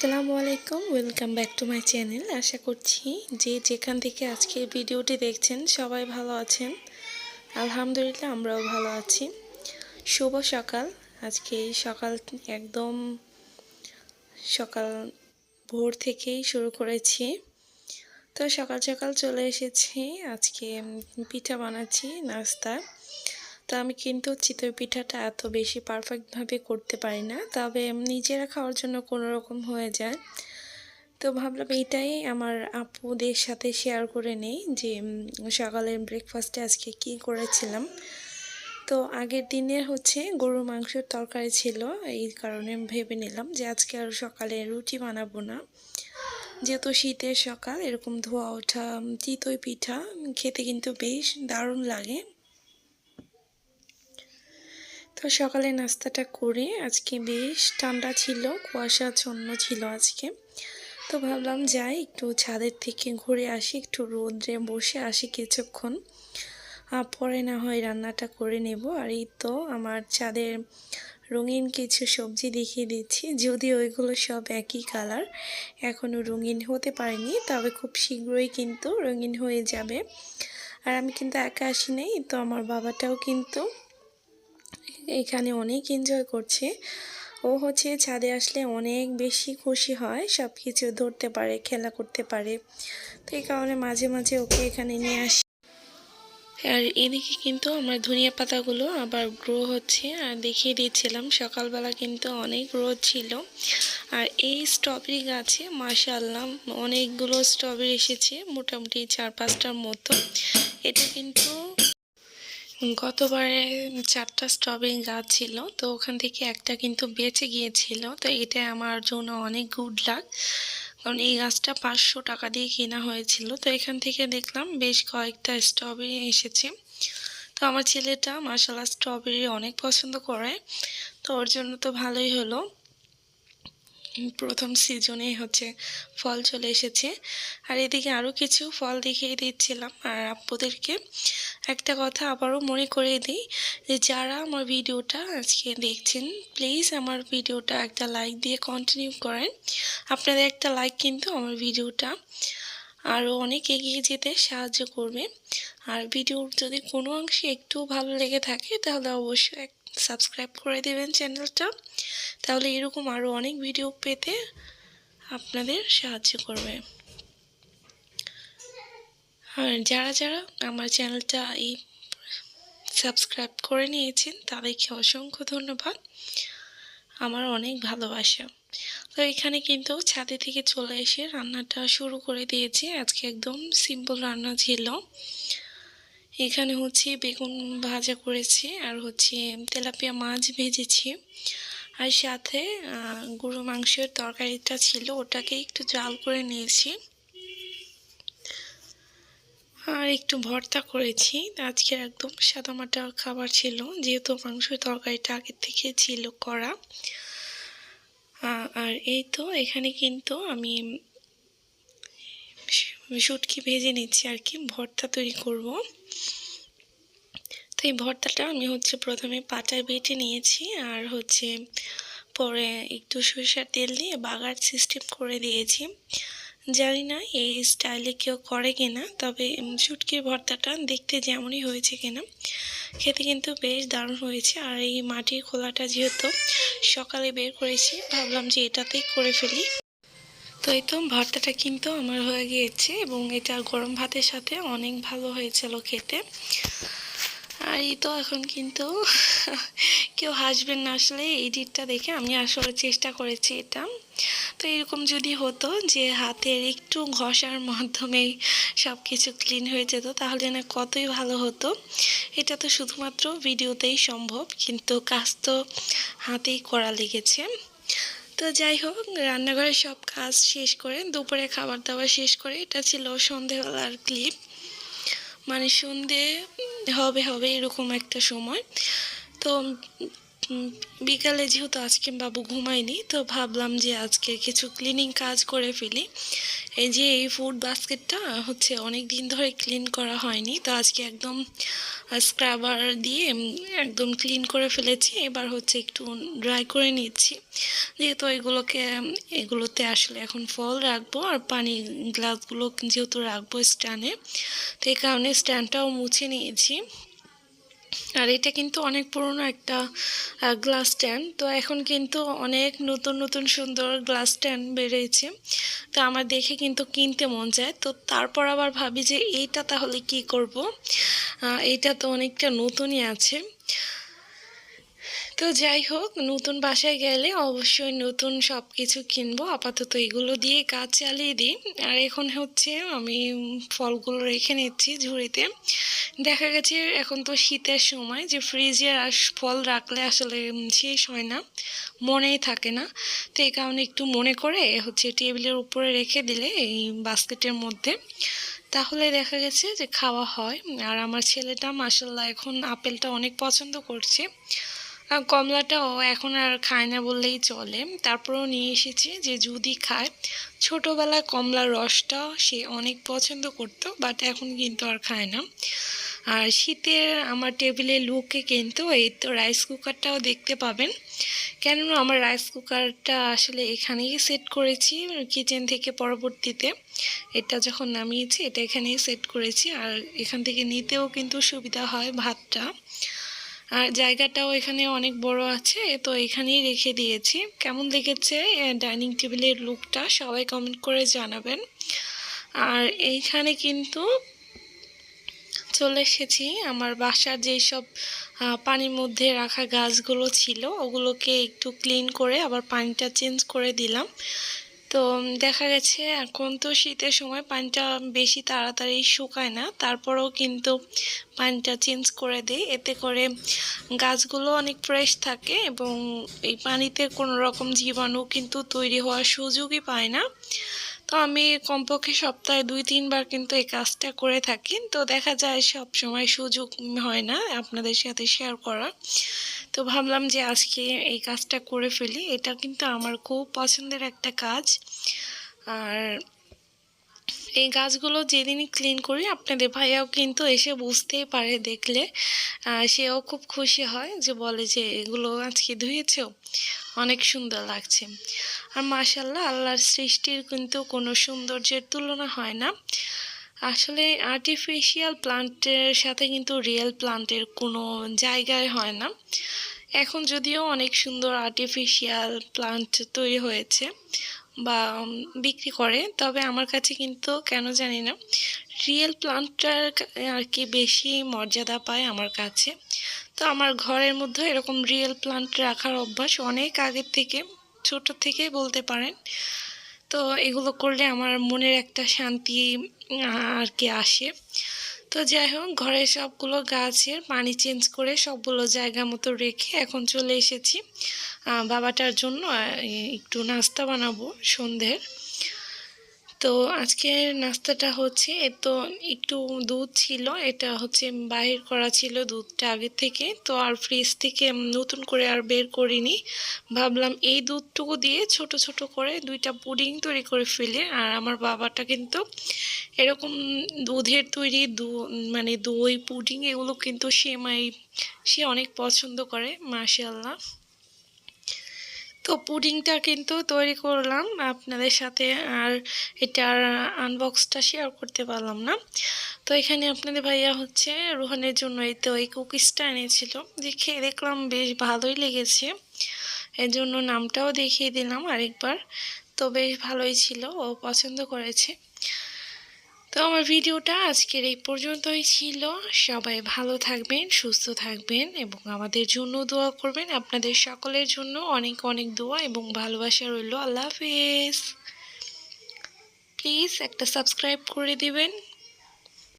আসসালামু আলাইকুম welcome back to my channel আশা করছি যে যেখান থেকে আজকের ভিডিওটি দেখছেন সবাই ভালো আছেন। আলহামদুলিল্লাহ আমরাও ভালো আছি। শুভ সকাল। আজকে এই সকাল একদম সকাল ভোর থেকেই শুরু করেছি। তো সকাল সকাল চলে এসেছি। আজকে পিঠা বানাচ্ছি, নাস্তা। তো আমি কিন্তু চিতই পিঠাটা এত বেশি পারফেক্টভাবে করতে পারি না। তবে নিজেরা খাওয়ার জন্য কোনো রকম হয়ে যায়। তো ভাবলাম এইটাই আমার আপুদের সাথে শেয়ার করে নেই যে সকালের ব্রেকফাস্টে আজকে কি করেছিলাম। তো আগের দিনের হচ্ছে গরুর মাংসের তরকারি ছিল, এই কারণে ভেবে নিলাম যে আজকে আর সকালে রুটি বানাবো না। যেহেতু শীতের সকাল, এরকম ধোয়া ওঠা চিতই পিঠা খেতে কিন্তু বেশ দারুণ লাগে। তো সকালে নাস্তাটা করে আজকে বেশ ঠান্ডা ছিল কুয়াশাচ্ছন্ন ছিল আজকে। তো ভাবলাম যাই, একটু ছাদের থেকে ঘুরে আসি, একটু রোদ্রে বসে আসি কিছুক্ষণ। পরে না হয় রান্নাটা করে নেব। আর এই তো আমার ছাদের রঙিন কিছু সবজি দেখিয়ে দিচ্ছি। যদি ওইগুলো সব একই কালার এখনও রঙিন হতে পারেনি, তবে খুব শীঘ্রই কিন্তু রঙিন হয়ে যাবে। আর আমি কিন্তু একা আসি নাই, তো আমার বাবাটাও কিন্তু এখানে অনেক এনজয় করছে। ও হচ্ছে ছাদে আসলে অনেক বেশি খুশি হয় সব কিছু ধরতে পারে, খেলা করতে পারে। তো এই কারণে মাঝে মাঝে ওকে এখানে নিয়ে আসি। আর এদিকে কিন্তু আমার ধনিয়া পাতাগুলো আবার গ্রো হচ্ছে, আর দেখিয়ে দিচ্ছিলাম, সকালবেলা কিন্তু অনেক রোদ ছিল। আর এই স্ট্রবেরি গাছে মাশাল্লাহ অনেকগুলো স্ট্রবেরি এসেছে, মোটামুটি চার পাঁচটার মতো। এটা কিন্তু গতবারে চারটা স্ট্রবেরি গাছ ছিল, তো ওখান থেকে একটা কিন্তু বেঁচে গিয়েছিল, তো এটা আমার জন্য অনেক গুড লাক কারণ এই গাছটা পাঁচশো টাকা দিয়ে কেনা হয়েছিল, তো এখান থেকে দেখলাম বেশ কয়েকটা স্ট্রবেরি এসেছে। তো আমার ছেলেটা মাসালা স্ট্রবেরি অনেক পছন্দ করে, তো ওর জন্য তো ভালোই হলো। প্রথম সিজনে হচ্ছে ফল চলে এসেছে। আর এদিকে আরও কিছু ফল দেখিয়ে দিচ্ছিলাম। আর আপুদেরকে একটা কথা আবারও মনে করিয়ে দিই যে, যারা আমার ভিডিওটা আজকে দেখছেন প্লিজ আমার ভিডিওটা একটা লাইক দিয়ে কন্টিনিউ করেন। আপনাদের একটা লাইক কিন্তু আমার ভিডিওটা আরও অনেক এগিয়ে যেতে সাহায্য করবে। আর ভিডিওর যদি কোনো অংশে একটু ভালো লেগে থাকে, তাহলে অবশ্যই সাবস্ক্রাইব করে দেবেন চ্যানেলটা। তাহলে এরকম আরও অনেক ভিডিও পেতে আপনাদের সাহায্য করবে। আর যারা যারা আমার চ্যানেলটা এই সাবস্ক্রাইব করে নিয়েছেন, তাদেরকে অসংখ্য ধন্যবাদ। আমার অনেক ভালোবাসা। তো এখানে কিন্তু ছাদে থেকে চলে এসে রান্নাটা শুরু করে দিয়েছি। আজকে একদম সিম্পল রান্না ছিল। এখানে হচ্ছে বেগুন ভাজা করেছি আর হচ্ছে তেলাপিয়া মাছ ভেজেছি। আর সাথে গরু মাংসের তরকারিটা ছিল, ওটাকে একটু জাল করে নিয়েছি। আর একটু ভর্তা করেছি। আজকে একদম সাদামাটা খাবার ছিল, যেহেতু মাংসের তরকারিটা আগের থেকে ছিল করা আর এই তো, এখানে কিন্তু আমি শুটকি ভেজে নিচ্ছি আর কি, ভর্তা তৈরি করব। তো এই ভর্তাটা আমি হচ্ছে প্রথমে পাটায় বেটে নিয়েছি আর হচ্ছে পরে একটু সরিষার তেল দিয়ে বাগার সিস্টেম করে দিয়েছি। জানি না এই স্টাইলে কেউ করে কিনা, তবে শুটকির ভর্তাটা দেখতে যেমনই হয়েছে কিনা, খেতে কিন্তু বেশ দারুণ হয়েছে। আর এই মাটির খোলাটা যেহেতু সকালে বের করেছি, ভাবলাম যে এটাতেই করে ফেলি। তো এই তো ভর্তাটা কিন্তু আমার হয়ে গিয়েছে এবং এটা গরম ভাতের সাথে অনেক ভালো হয়েছিল খেতে। আর এই তো এখন কিন্তু কেউ হাসবেন না আসলে এডিটটা দেখে আমি আসলে চেষ্টা করেছি এটা। তো এরকম যদি হতো যে হাতের একটু ঘষার মাধ্যমেই সব কিছু ক্লিন হয়ে যেত, তাহলে না কতই ভালো হতো। এটা তো শুধুমাত্র ভিডিওতেই সম্ভব, কিন্তু কাজ তো হাতেই করা লেগেছে। তো যাই হোক, রান্নাঘরের সব কাজ শেষ করে দুপুরে খাবার দাবার শেষ করে এটা ছিল সন্ধেবেলার ক্লিপ মানে সন্ধে হবে হবে এরকম একটা সময়। তো বিকালে যেহেতু আজকে বাবু ঘুমায়নি, তো ভাবলাম যে আজকে কিছু ক্লিনিং কাজ করে ফেলি। এই যে এই ফুড বাস্কেটটা হচ্ছে অনেক দিন ধরে ক্লিন করা হয়নি, তো আজকে একদম স্ক্রাবার দিয়ে একদম ক্লিন করে ফেলেছি। এবার হচ্ছে একটু ড্রাই করে নিচ্ছি। যেহেতু এগুলোকে, এগুলোতে আসলে এখন ফল রাখব আর পানি গ্লাসগুলো যেহেতু রাখব স্ট্যান্ডে তো এই কারণে স্ট্যান্ডটাও মুছে নিয়েছি। আর এটা কিন্তু অনেক পুরনো একটা গ্লাস স্ট্যান্ড তো এখন কিন্তু অনেক নতুন নতুন সুন্দর গ্লাস স্ট্যান্ড বেরিয়েছে। তো আমার দেখে কিন্তু কিনতে মন যায়। তো তারপর আবার ভাবি যে এইটা তাহলে কি করব? এইটা তো অনেকটা নতুনই আছে। তো যাই হোক, নতুন বাসায় গেলে অবশ্যই নতুন সব কিছু কিনবো। আপাতত এগুলো দিয়ে কাজ চালিয়ে দিই। আর এখন হচ্ছে আমি ফলগুলো রেখে নিচ্ছি ঝুড়িতে। দেখা গেছে এখন তো শীতের সময় যে ফ্রিজে ফল রাখলে আসলে শেষ হয় না, মনেই থাকে না। তো এই কারণে একটু মনে করে হচ্ছে টেবিলের উপরে রেখে দিলে এই বাস্কেটের মধ্যে। তাহলে দেখা গেছে যে খাওয়া হয়। আর আমার ছেলেটা মাসাল্লাহ এখন আপেলটা অনেক পছন্দ করছে। কমলাটাও এখন আর খায় না বললেই চলে। তারপরেও নিয়ে এসেছি যে যদি খায়। ছোটোবেলায় কমলার রসটা সে অনেক পছন্দ করতো বাট এখন কিন্তু আর খায় না। আর শীতের আমার টেবিলে লুকে কিন্তু এই তো রাইস কুকারটাও দেখতে পাবেন। কেননা আমার রাইস কুকারটা আসলে এখানেই সেট করেছি কিচেন থেকে পরবর্তীতে। এটা যখন নামিয়েছি, এটা এখানেই সেট করেছি। আর এখান থেকে নিতেও কিন্তু সুবিধা হয় ভাতটা। আর জায়গাটাও এখানে অনেক বড় আছে, তো এখানেই রেখে দিয়েছি। কেমন দেখেছে ডাইনিং টেবিলের লুকটা সবাই কমেন্ট করে জানাবেন। আর এইখানে কিন্তু চলে এসেছি, আমার বাসার যেই সব পানির মধ্যে রাখা গাছগুলো ছিল, ওগুলোকে একটু ক্লিন করে আবার পানিটা চেঞ্জ করে দিলাম। তো দেখা গেছে এখন তো শীতের সময় পানিটা বেশি তাড়াতাড়ি শুকায় না। তারপরেও কিন্তু পানিটা চেঞ্জ করে দিই। এতে করে গাছগুলো অনেক ফ্রেশ থাকে এবং এই পানিতে কোনো রকম জীবাণু কিন্তু তৈরি হওয়ার সুযোগই পায় না। তো আমি কমপক্ষে সপ্তাহে দুই, তিনবার কিন্তু এই কাজটা করে থাকি। তো দেখা যায় সব সময় সুযোগ হয় না আপনাদের সাথে শেয়ার করা তো ভাবলাম যে আজকে এই কাজটা করে ফেলি। এটা কিন্তু আমার খুব পছন্দের একটা কাজ। আর এই গাছগুলো যেদিনই ক্লিন করি, আপনাদের ভাইয়াও কিন্তু এসে বুঝতেই পারে দেখলে। সেও খুব খুশি হয় যে বলে যে এগুলো আজকে ধুয়েছো, অনেক সুন্দর লাগছে। আর মাশাল্লাহ আল্লাহর সৃষ্টির কিন্তু কোনো সৌন্দর্যের তুলনা হয় না। আসলে আর্টিফিশিয়াল প্লান্টের সাথে কিন্তু রিয়েল প্লান্টের কোনো জায়গায় হয় না। এখন যদিও অনেক সুন্দর আর্টিফিশিয়াল প্লান্ট তৈরি হয়েছে বা বিক্রি করে, তবে আমার কাছে কিন্তু কেন জানি না রিয়েল প্লান্টটার আর কি বেশি মর্যাদা পায় আমার কাছে। তো আমার ঘরের মধ্যে এরকম রিয়েল প্লান্ট রাখার অভ্যাস অনেক আগের থেকে, ছোট থেকে বলতে পারেন। তো এগুলো করলে আমার মনের একটা শান্তি আর কি আসে। তো যাই হোক ঘরের সবগুলো গাছের পানি চেঞ্জ করে সবগুলো জায়গা মতো রেখে এখন চলে এসেছি। বাবাটার জন্য একটু নাস্তা বানাবো সন্ধ্যের। তো আজকে নাস্তাটা হচ্ছে এ তো একটু দুধ ছিল, এটা হচ্ছে বাহির করা ছিল দুধটা আগে থেকে, তো আর ফ্রিজ থেকে নতুন করে আর বের করিনি। ভাবলাম এই দুধটুকু দিয়ে ছোট ছোট করে দুইটা পুডিং তৈরি করে ফেলে, আর আমার বাবাটা কিন্তু এরকম দুধের তৈরি দু মানে দই, পুডিং এগুলো কিন্তু সেমাই, সে অনেক পছন্দ করে, মাশাআল্লাহ। তো পুডিংটা কিন্তু তৈরি করলাম আপনাদের সাথে আর এটার আনবক্সটা শেয়ার করতে পারলাম না। তো এখানে আপনাদের ভাইয়া হচ্ছে রোহানের জন্য এই তো এই কুকিজটা এনেছিল। যে খেয়ে দেখলাম বেশ ভালোই লেগেছে। এর জন্য নামটাও দেখিয়ে দিলাম আরেকবার। তো বেশ ভালোই ছিল, ও পছন্দ করেছে। তো আমার ভিডিওটা আজকের এই পর্যন্তই ছিল। সবাই ভালো থাকবেন, সুস্থ থাকবেন এবং আমাদের জন্য দোয়া করবেন। আপনাদের সকলের জন্য অনেক অনেক দোয়া এবং ভালোবাসা রইল। আল্লাহ হাফেজ। প্লিজ একটা সাবস্ক্রাইব করে দিবেন।